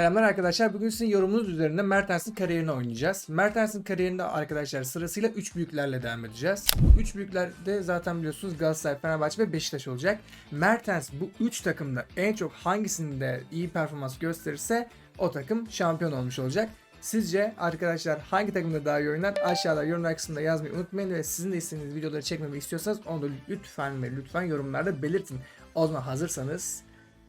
Selamlar arkadaşlar. Bugün sizin yorumunuz üzerine Mertens'in kariyerini oynayacağız. Mertens'in kariyerinde arkadaşlar sırasıyla 3 büyüklerle devam edeceğiz. 3 büyüklerde zaten biliyorsunuz Galatasaray, Fenerbahçe ve Beşiktaş olacak. Mertens bu 3 takımda en çok hangisinde iyi performans gösterirse o takım şampiyon olmuş olacak. Sizce arkadaşlar hangi takımda daha iyi oynar? Aşağıda yorumlar kısmında yazmayı unutmayın ve sizin de istediğiniz videoları çekmemi istiyorsanız onu da lütfen ve lütfen yorumlarda belirtin. O zaman hazırsanız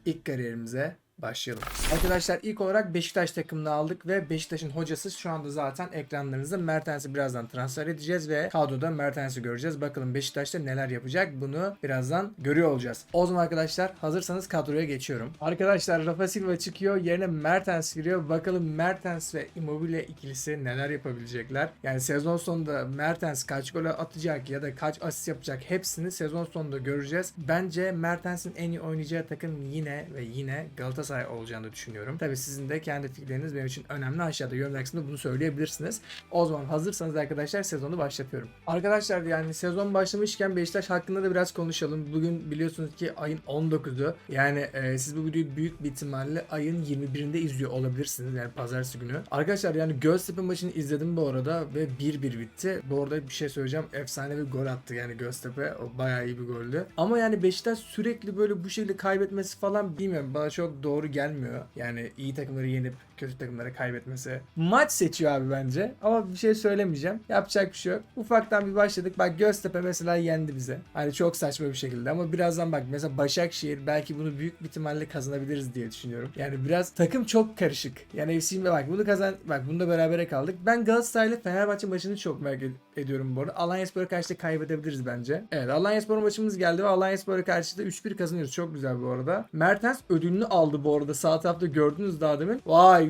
ilk kariyerimize başlayalım. Arkadaşlar ilk olarak Beşiktaş takımını aldık ve Beşiktaş'ın hocası şu anda zaten ekranlarınızda. Mertens'i birazdan transfer edeceğiz ve kadroda Mertens'i göreceğiz. Bakalım Beşiktaş'ta neler yapacak bunu birazdan görüyor olacağız. O zaman arkadaşlar hazırsanız kadroya geçiyorum. Arkadaşlar Rafa Silva çıkıyor yerine Mertens giriyor. Bakalım Mertens ve Immobile ikilisi neler yapabilecekler. Yani sezon sonunda Mertens kaç gol atacak ya da kaç asist yapacak hepsini sezon sonunda göreceğiz. Bence Mertens'in en iyi oynayacağı takım yine ve yine Galatasaray olacağını düşünüyorum. Tabi sizin de kendi fikirleriniz benim için önemli. Aşağıda yorum kısmında bunu söyleyebilirsiniz. O zaman hazırsanız arkadaşlar sezonu başlatıyorum. Arkadaşlar yani sezon başlamışken Beşiktaş hakkında da biraz konuşalım. Bugün biliyorsunuz ki ayın 19'u. Yani e, siz bu videoyu büyük bir ihtimalle ayın 21'inde izliyor olabilirsiniz. Yani pazartesi günü. Arkadaşlar yani Göztepe maçını izledim bu arada ve 1-1 bitti. Bu arada bir şey söyleyeceğim. Efsane bir gol attı yani Göztepe. O bayağı iyi bir goldü. Ama yani Beşiktaş sürekli böyle bu şekilde kaybetmesi falan bilmiyorum. Bana çok doğru gelmiyor. Yani iyi takımları yenip kötü takımlara kaybetmesi. Maç seçiyor abi bence. Ama bir şey söylemeyeceğim. Yapacak bir şey yok. Ufaktan bir başladık. Bak Göztepe mesela yendi bize. Hani çok saçma bir şekilde ama birazdan bak mesela Başakşehir belki bunu büyük bir ihtimalle kazanabiliriz diye düşünüyorum. Yani biraz takım çok karışık. Yani FC'nin bak bunu kazan bak bunda berabere kaldık. Ben Galatasaray'la Fenerbahçe maçını çok merak ed- ediyorum bu arada. Alanyaspor'a karşı da kaybedebiliriz bence. Evet Alanyaspor maçımız geldi ve Alanyaspor'a karşı da 3-1 kazanıyoruz. Çok güzel bu arada. Mertens ödülünü aldı bu arada. Sağ tarafta gördünüz daha demin. Vay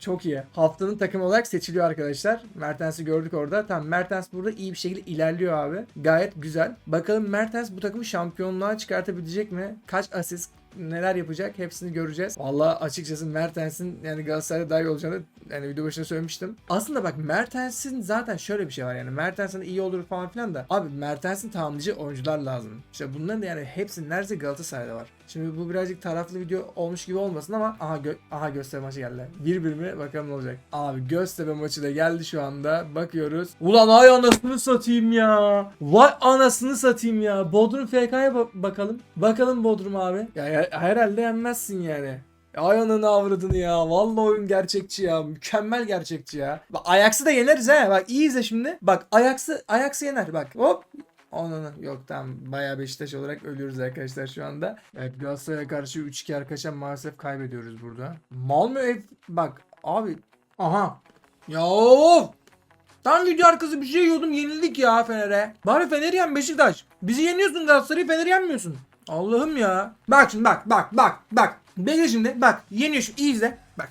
çok iyi. Haftanın takımı olarak seçiliyor arkadaşlar. Mertens'i gördük orada. Tamam Mertens burada iyi bir şekilde ilerliyor abi. Gayet güzel. Bakalım Mertens bu takımı şampiyonluğa çıkartabilecek mi? Kaç asist neler yapacak hepsini göreceğiz. Vallahi açıkçası Mertens'in yani Galatasaray'da daha iyi olacağını yani video başında söylemiştim. Aslında bak Mertens'in zaten şöyle bir şey var yani Mertens'in iyi olur falan filan da abi Mertens'in tamamlayıcı oyuncular lazım. İşte bunların da yani hepsi neredeyse Galatasaray'da var. Şimdi bu birazcık taraflı video olmuş gibi olmasın ama aha gö aha Göztepe maçı geldi. Bir? Bakalım ne olacak. Abi Göztepe maçı da geldi şu anda. Bakıyoruz. Ulan ay anasını satayım ya. Vay anasını satayım ya. Bodrum FK'ya ba- bakalım. Bakalım Bodrum abi. Ya, ya herhalde yenmezsin yani. Ay ananı avradını ya. Vallahi oyun gerçekçi ya. Mükemmel gerçekçi ya. Bak Ajax'ı da yeneriz ha. Bak iyi izle şimdi. Bak Ajax'ı Ajax'ı yener bak. Hop. Ananı yok tamam bayağı Beşiktaş olarak ölüyoruz arkadaşlar şu anda. Evet Galatasaray'a karşı 3-2 arkadaşlar maalesef kaybediyoruz burada. Malmö ev bak abi aha. Ya of. Tam video arkası bir şey yiyordum yenildik ya Fener'e. Bari Fener'i yen Beşiktaş. Bizi yeniyorsun Galatasaray'ı Fener'i yenmiyorsun. Allah'ım ya. Bak şimdi bak bak bak bak. Bekle şimdi bak yeniyor şu iyi izle. Bak.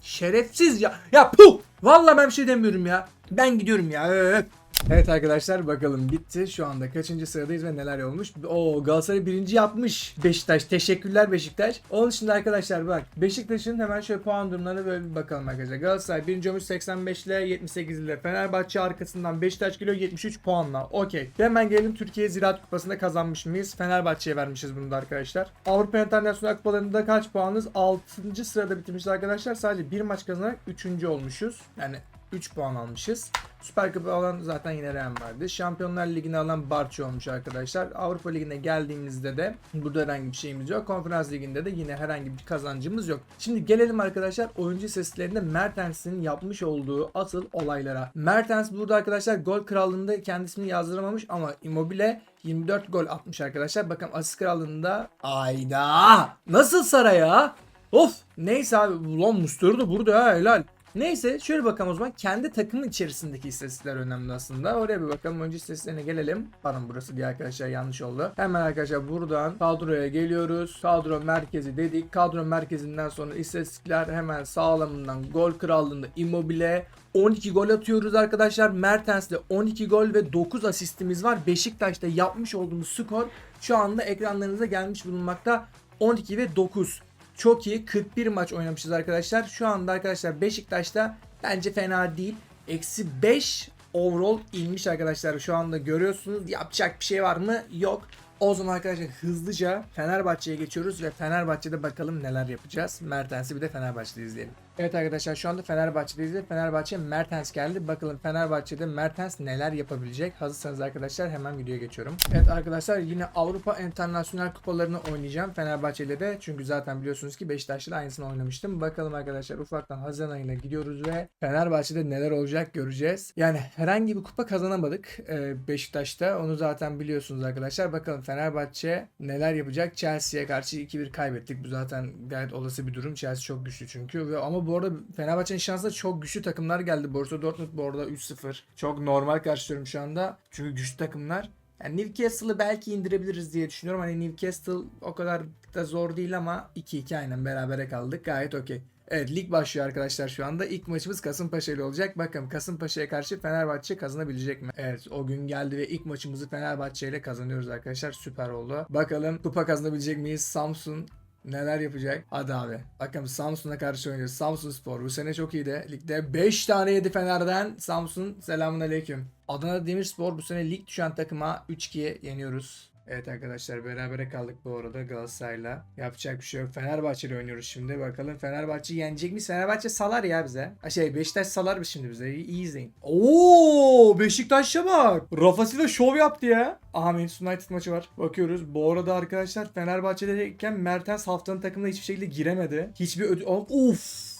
Şerefsiz ya. Ya puh. Vallahi ben bir şey demiyorum ya. Ben gidiyorum ya. Öf. Evet arkadaşlar bakalım bitti. Şu anda kaçıncı sıradayız ve neler olmuş. Oo Galatasaray birinci yapmış. Beşiktaş. Teşekkürler Beşiktaş. Onun için de arkadaşlar bak. Beşiktaş'ın hemen şöyle puan durumlarına böyle bir bakalım arkadaşlar. Galatasaray birinci olmuş 85 ile 78 ile. Fenerbahçe arkasından Beşiktaş geliyor 73 puanla. Okey. Hemen gelelim Türkiye Ziraat Kupası'nda kazanmış mıyız? Fenerbahçe'ye vermişiz bunu da arkadaşlar. Avrupa Internasyonel Kupalarında kaç puanız? 6. sırada bitirmişiz arkadaşlar. Sadece bir maç kazanarak 3. olmuşuz. Yani 3 puan almışız. Süper Kupa alan zaten yine Real vardı. Şampiyonlar Ligi'ni alan Barça olmuş arkadaşlar. Avrupa Ligi'ne geldiğimizde de burada herhangi bir şeyimiz yok. Konferans Ligi'nde de yine herhangi bir kazancımız yok. Şimdi gelelim arkadaşlar oyuncu seslerinde Mertens'in yapmış olduğu asıl olaylara. Mertens burada arkadaşlar gol krallığında kendisini yazdıramamış ama Immobile 24 gol atmış arkadaşlar. Bakın asist krallığında ayda nasıl saraya? Of neyse abi ulan Musturu da burada ha helal. Neyse şöyle bakalım o zaman kendi takımın içerisindeki istatistikler önemli aslında. Oraya bir bakalım. Önce istatistiklerine gelelim. Pardon burası diye arkadaşlar yanlış oldu. Hemen arkadaşlar buradan kadroya geliyoruz. Kadro merkezi dedik. Kadro merkezinden sonra istatistikler hemen sağlamından gol krallığında Immobile 12 gol atıyoruz arkadaşlar. Mertens'te 12 gol ve 9 asistimiz var. Beşiktaş'ta yapmış olduğumuz skor şu anda ekranlarınıza gelmiş bulunmakta. 12 ve 9. Çok iyi. 41 maç oynamışız arkadaşlar. Şu anda arkadaşlar Beşiktaş'ta bence fena değil. Eksi 5 overall inmiş arkadaşlar. Şu anda görüyorsunuz. Yapacak bir şey var mı? Yok. O zaman arkadaşlar hızlıca Fenerbahçe'ye geçiyoruz ve Fenerbahçe'de bakalım neler yapacağız. Mertens'i bir de Fenerbahçe'de izleyelim. Evet arkadaşlar şu anda Fenerbahçe'deyiz ve Fenerbahçe Mertens geldi. Bakalım Fenerbahçe'de Mertens neler yapabilecek. Hazırsanız arkadaşlar hemen videoya geçiyorum. Evet arkadaşlar yine Avrupa Internasyonel kupalarını oynayacağım Fenerbahçe'yle de. Çünkü zaten biliyorsunuz ki Beşiktaş'la aynısını oynamıştım. Bakalım arkadaşlar ufaktan Haziran ayına gidiyoruz ve Fenerbahçe'de neler olacak göreceğiz. Yani herhangi bir kupa kazanamadık e, Beşiktaş'ta. Onu zaten biliyorsunuz arkadaşlar. Bakalım Fenerbahçe neler yapacak. Chelsea'ye karşı 2-1 kaybettik. Bu zaten gayet olası bir durum. Chelsea çok güçlü çünkü. Ve ama bu arada Fenerbahçe'nin şansında çok güçlü takımlar geldi. Borussia Dortmund bu arada 3-0. Çok normal karşılıyorum şu anda. Çünkü güçlü takımlar. Yani Newcastle'ı belki indirebiliriz diye düşünüyorum. Hani Newcastle o kadar da zor değil ama 2-2 aynen berabere kaldık. Gayet okey. Evet lig başlıyor arkadaşlar şu anda. İlk maçımız Kasımpaşa ile olacak. Bakın Kasımpaşa'ya karşı Fenerbahçe kazanabilecek mi? Evet o gün geldi ve ilk maçımızı Fenerbahçe ile kazanıyoruz arkadaşlar. Süper oldu. Bakalım kupa kazanabilecek miyiz? Samsun neler yapacak? Hadi abi. Bakın Samsun'a karşı oynuyoruz. Samsun Spor bu sene çok iyiydi. Ligde 5 tane yedi Fener'den. Samsun selamun aleyküm. Adana Demirspor bu sene lig düşen takıma 3-2'ye yeniyoruz. Evet arkadaşlar berabere kaldık bu arada Galatasaray'la. Yapacak bir şey yok. Fenerbahçe oynuyoruz şimdi. Bakalım Fenerbahçe yenecek mi? Fenerbahçe salar ya bize. Ha şey Beşiktaş salar mı şimdi bize? İyi, iyi izleyin. Oo Beşiktaş'a bak. Rafa Silva şov yaptı ya. Aha Manchester United maçı var. Bakıyoruz. Bu arada arkadaşlar Fenerbahçe'deyken Mertens haftanın takımına hiçbir şekilde giremedi. Hiçbir ödül... Of.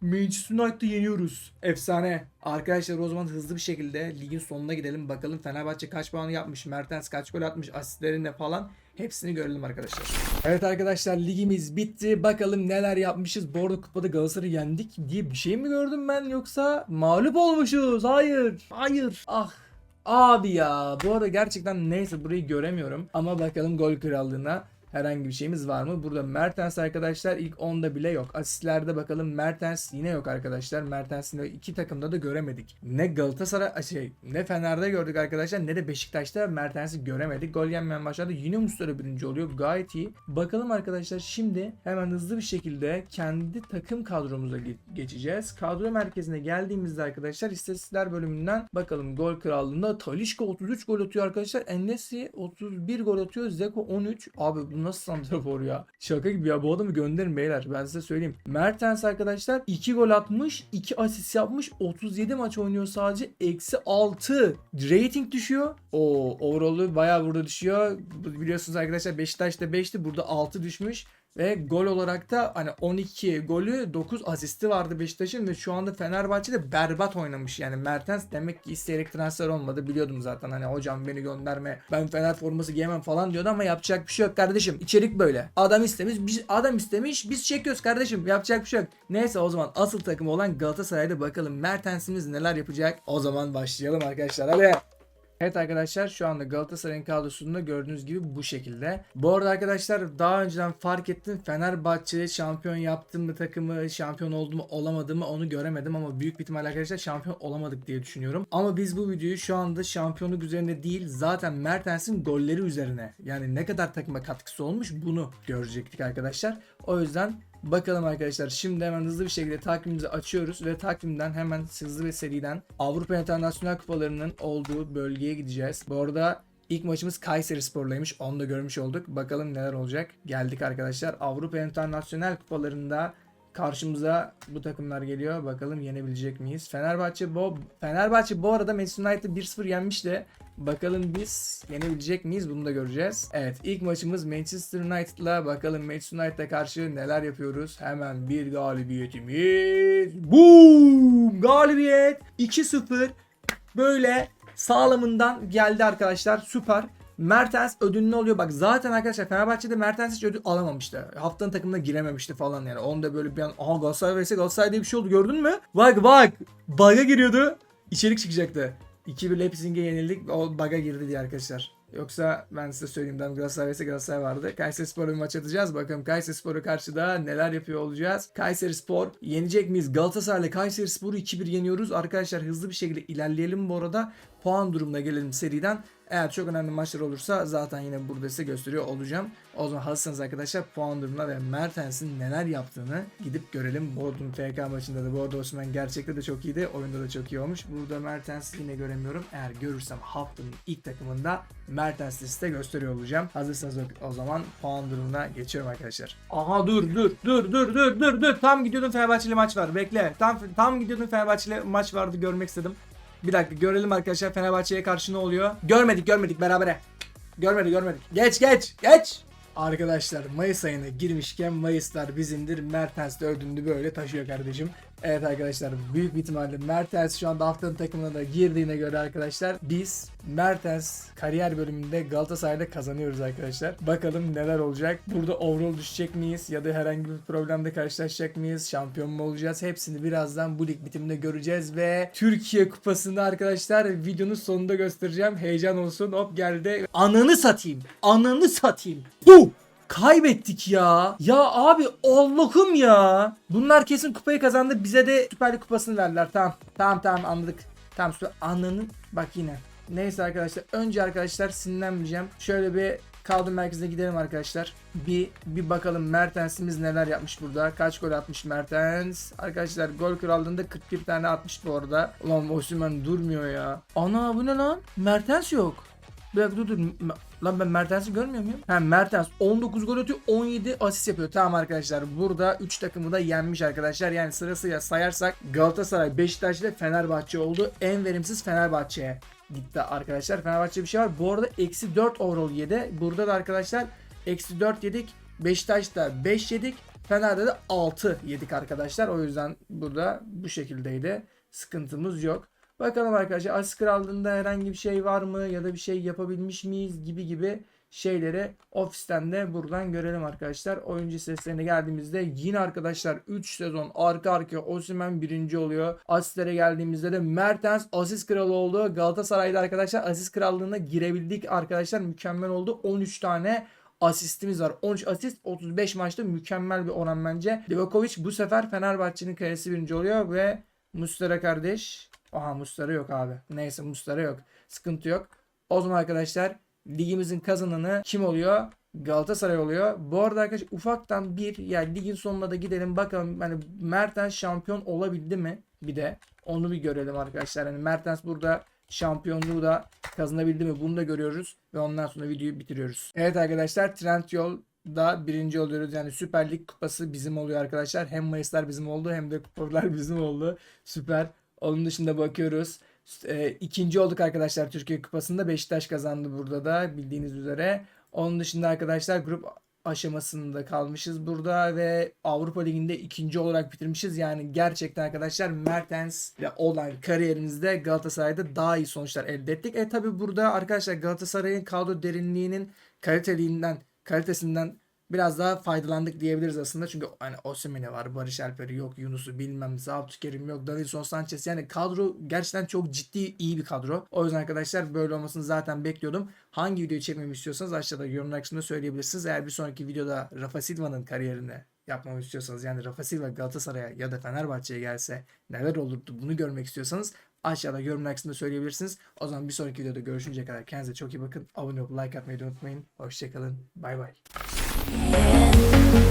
Manchester United'ı yeniyoruz. Efsane. Arkadaşlar o zaman hızlı bir şekilde ligin sonuna gidelim. Bakalım Fenerbahçe kaç puan yapmış, Mertens kaç gol atmış, asistlerinde falan. Hepsini görelim arkadaşlar. Evet arkadaşlar ligimiz bitti. Bakalım neler yapmışız. Arada kupada Galatasaray'ı yendik diye bir şey mi gördüm ben yoksa mağlup olmuşuz? Hayır. Hayır. Ah. Abi ya bu arada gerçekten neyse burayı göremiyorum. Ama bakalım gol krallığına herhangi bir şeyimiz var mı? Burada Mertens arkadaşlar ilk 10'da bile yok. Asistlerde bakalım Mertens yine yok arkadaşlar. Mertens'in de iki takımda da göremedik. Ne Galatasaray şey ne Fener'de gördük arkadaşlar ne de Beşiktaş'ta Mertens'i göremedik. Gol yenmeyen maçlarda yine Muslera birinci oluyor. Gayet iyi. Bakalım arkadaşlar şimdi hemen hızlı bir şekilde kendi takım kadromuza ge- geçeceğiz. Kadro merkezine geldiğimizde arkadaşlar istatistikler bölümünden bakalım gol krallığında Talişka 33 gol atıyor arkadaşlar. Enes'i 31 gol atıyor. Zeko 13. Abi bu nasıl santrafor ya? Şaka gibi ya bu adamı gönderin beyler. Ben size söyleyeyim. Mertens arkadaşlar 2 gol atmış. 2 asist yapmış. 37 maç oynuyor sadece. Eksi 6. Rating düşüyor. O overall'u bayağı burada düşüyor. Biliyorsunuz arkadaşlar Beşiktaş'ta 5'ti. Burada 6 düşmüş. Ve gol olarak da hani 12 golü 9 asisti vardı Beşiktaş'ın ve şu anda Fenerbahçe'de berbat oynamış. Yani Mertens demek ki isteyerek transfer olmadı. Biliyordum zaten hani hocam beni gönderme ben Fener forması giyemem falan diyordu ama yapacak bir şey yok kardeşim. İçerik böyle. Adam istemiş biz adam istemiş biz çekiyoruz kardeşim. Yapacak bir şey yok. Neyse o zaman asıl takım olan Galatasaray'da bakalım Mertens'imiz neler yapacak. O zaman başlayalım arkadaşlar hadi. Evet arkadaşlar şu anda Galatasaray'ın kadrosunda gördüğünüz gibi bu şekilde. Bu arada arkadaşlar daha önceden fark ettim Fenerbahçe şampiyon yaptım mı takımı şampiyon oldu mu olamadı mı onu göremedim ama büyük bir ihtimalle arkadaşlar şampiyon olamadık diye düşünüyorum. Ama biz bu videoyu şu anda şampiyonluk üzerinde değil zaten Mertens'in golleri üzerine yani ne kadar takıma katkısı olmuş bunu görecektik arkadaşlar. O yüzden Bakalım arkadaşlar şimdi hemen hızlı bir şekilde takvimimizi açıyoruz ve takvimden hemen hızlı ve seriden Avrupa Internasyonel Kupalarının olduğu bölgeye gideceğiz. Bu arada ilk maçımız Kayseri Spor'laymış onu da görmüş olduk. Bakalım neler olacak. Geldik arkadaşlar Avrupa Internasyonel Kupalarında karşımıza bu takımlar geliyor. Bakalım yenebilecek miyiz? Fenerbahçe bu Fenerbahçe bu arada Manchester United 1-0 yenmişti. Bakalım biz yenebilecek miyiz? Bunu da göreceğiz. Evet ilk maçımız Manchester United'la. Bakalım Manchester United'a karşı neler yapıyoruz? Hemen bir galibiyetimiz. Boom! Galibiyet 2-0. Böyle sağlamından geldi arkadaşlar. Süper. Mertens ödülünü oluyor. Bak zaten arkadaşlar Fenerbahçe'de Mertens hiç ödül alamamıştı. Haftanın takımına girememişti falan yani. Onda böyle bir an aha Galatasaray vs Galatasaray diye bir şey oldu gördün mü? Bak bak. Bug'a giriyordu. İçerik çıkacaktı. 2-1 Leipzig'e yenildik. O bug'a girdi diye arkadaşlar. Yoksa ben size söyleyeyim. Ben Galatasaray vs Galatasaray vardı. Kayseri Spor'a bir maç atacağız. Bakalım Kayseri Spor'u karşıda neler yapıyor olacağız. Kayseri Spor yenecek miyiz? Galatasaray'la Kayseri Spor'u 2-1 yeniyoruz. Arkadaşlar hızlı bir şekilde ilerleyelim bu arada. Puan durumuna gelelim seriden. Eğer çok önemli maçlar olursa zaten yine burada size gösteriyor olacağım. O zaman hazırsanız arkadaşlar puan durumuna ve Mertens'in neler yaptığını gidip görelim. Bodrum FK maçında da arada Osman gerçekte de çok iyiydi. Oyunda da çok iyi olmuş. Burada Mertens yine göremiyorum. Eğer görürsem haftanın ilk takımında Mertens'i size gösteriyor olacağım. Hazırsanız o zaman puan durumuna geçiyorum arkadaşlar. Aha dur dur dur dur dur dur dur. Tam gidiyordum Fenerbahçeli maç var. Bekle. Tam tam gidiyordum Fenerbahçeli maç vardı görmek istedim. Bir dakika görelim arkadaşlar Fenerbahçe'ye karşı ne oluyor? Görmedik görmedik berabere. Görmedik görmedik. Geç geç geç. Arkadaşlar Mayıs ayına girmişken Mayıslar bizimdir. Mertens de ödünlü böyle taşıyor kardeşim. Evet arkadaşlar büyük bir ihtimalle Mertens şu anda haftanın takımına da girdiğine göre arkadaşlar biz Mertens kariyer bölümünde Galatasaray'da kazanıyoruz arkadaşlar. Bakalım neler olacak. Burada overall düşecek miyiz ya da herhangi bir problemle karşılaşacak mıyız? Şampiyon mu olacağız? Hepsini birazdan bu lig bitiminde göreceğiz ve Türkiye Kupası'nda arkadaşlar videonun sonunda göstereceğim. Heyecan olsun. Hop geldi. Ananı satayım. Ananı satayım. Bu. Kaybettik ya. Ya abi Allah'ım ya. Bunlar kesin kupayı kazandı. Bize de Süper Lig kupasını verdiler. Tamam. Tamam tamam anladık. Tamam süper. Ananın bak yine. Neyse arkadaşlar. Önce arkadaşlar sinirlenmeyeceğim. Şöyle bir kaldım merkezine gidelim arkadaşlar. Bir bir bakalım Mertens'imiz neler yapmış burada. Kaç gol atmış Mertens? Arkadaşlar gol krallığında 41 tane atmış bu arada. Ulan Osimhen durmuyor ya. Ana bu ne lan? Mertens yok. Bir dakika dur dur. Lan ben Mertens'i görmüyor muyum? Ha Mertens 19 gol atıyor 17 asist yapıyor. Tamam arkadaşlar burada 3 takımı da yenmiş arkadaşlar. Yani sırasıyla sayarsak Galatasaray, Beşiktaş ile Fenerbahçe oldu. En verimsiz Fenerbahçe'ye gitti arkadaşlar. Fenerbahçe bir şey var. Bu arada eksi 4 overall yedi. Burada da arkadaşlar eksi 4 yedik. Beşiktaş'ta 5 yedik. Fener'de de 6 yedik arkadaşlar. O yüzden burada bu şekildeydi. Sıkıntımız yok. Bakalım arkadaşlar asist krallığında herhangi bir şey var mı ya da bir şey yapabilmiş miyiz gibi gibi şeyleri ofisten de buradan görelim arkadaşlar. Oyuncu seslerine geldiğimizde yine arkadaşlar 3 sezon arka arkaya Osimhen birinci oluyor. Asistlere geldiğimizde de Mertens asist kralı oldu. Galatasaray'da arkadaşlar asist krallığına girebildik arkadaşlar. Mükemmel oldu. 13 tane asistimiz var. 13 asist 35 maçta mükemmel bir oran bence. Livakovic bu sefer Fenerbahçe'nin kalesi birinci oluyor ve Mustera kardeş. Aha Mustera yok abi. Neyse Mustera yok. Sıkıntı yok. O zaman arkadaşlar ligimizin kazananı kim oluyor? Galatasaray oluyor. Bu arada arkadaşlar ufaktan bir yani ligin sonuna da gidelim bakalım hani Mertens şampiyon olabildi mi? Bir de onu bir görelim arkadaşlar. Hani Mertens burada şampiyonluğu da kazanabildi mi? Bunu da görüyoruz ve ondan sonra videoyu bitiriyoruz. Evet arkadaşlar Trendyol da birinci oluyoruz. Yani Süper Lig kupası bizim oluyor arkadaşlar. Hem Mayıslar bizim oldu hem de kupalar bizim oldu. Süper. Onun dışında bakıyoruz. E, ikinci olduk arkadaşlar Türkiye Kupası'nda. Beşiktaş kazandı burada da bildiğiniz üzere. Onun dışında arkadaşlar grup aşamasında kalmışız burada ve Avrupa Ligi'nde ikinci olarak bitirmişiz. Yani gerçekten arkadaşlar Mertens ile olan kariyerimizde Galatasaray'da daha iyi sonuçlar elde ettik. E tabi burada arkadaşlar Galatasaray'ın kadro derinliğinin kaliteliğinden, kalitesinden biraz daha faydalandık diyebiliriz aslında. Çünkü hani Osimhen'i var, Barış Alper'i yok, Yunus'u bilmem, Abdülkerim yok, Davinson Sanchez. Yani kadro gerçekten çok ciddi iyi bir kadro. O yüzden arkadaşlar böyle olmasını zaten bekliyordum. Hangi videoyu çekmemi istiyorsanız aşağıda yorumlar kısmında söyleyebilirsiniz. Eğer bir sonraki videoda Rafa Silva'nın kariyerini yapmamı istiyorsanız yani Rafa Silva Galatasaray'a ya da Fenerbahçe'ye gelse neler olurdu bunu görmek istiyorsanız aşağıda yorumlar kısmında söyleyebilirsiniz. O zaman bir sonraki videoda görüşünceye kadar kendinize çok iyi bakın. Abone olup like atmayı unutmayın. Hoşçakalın. Bay bay. Yeah.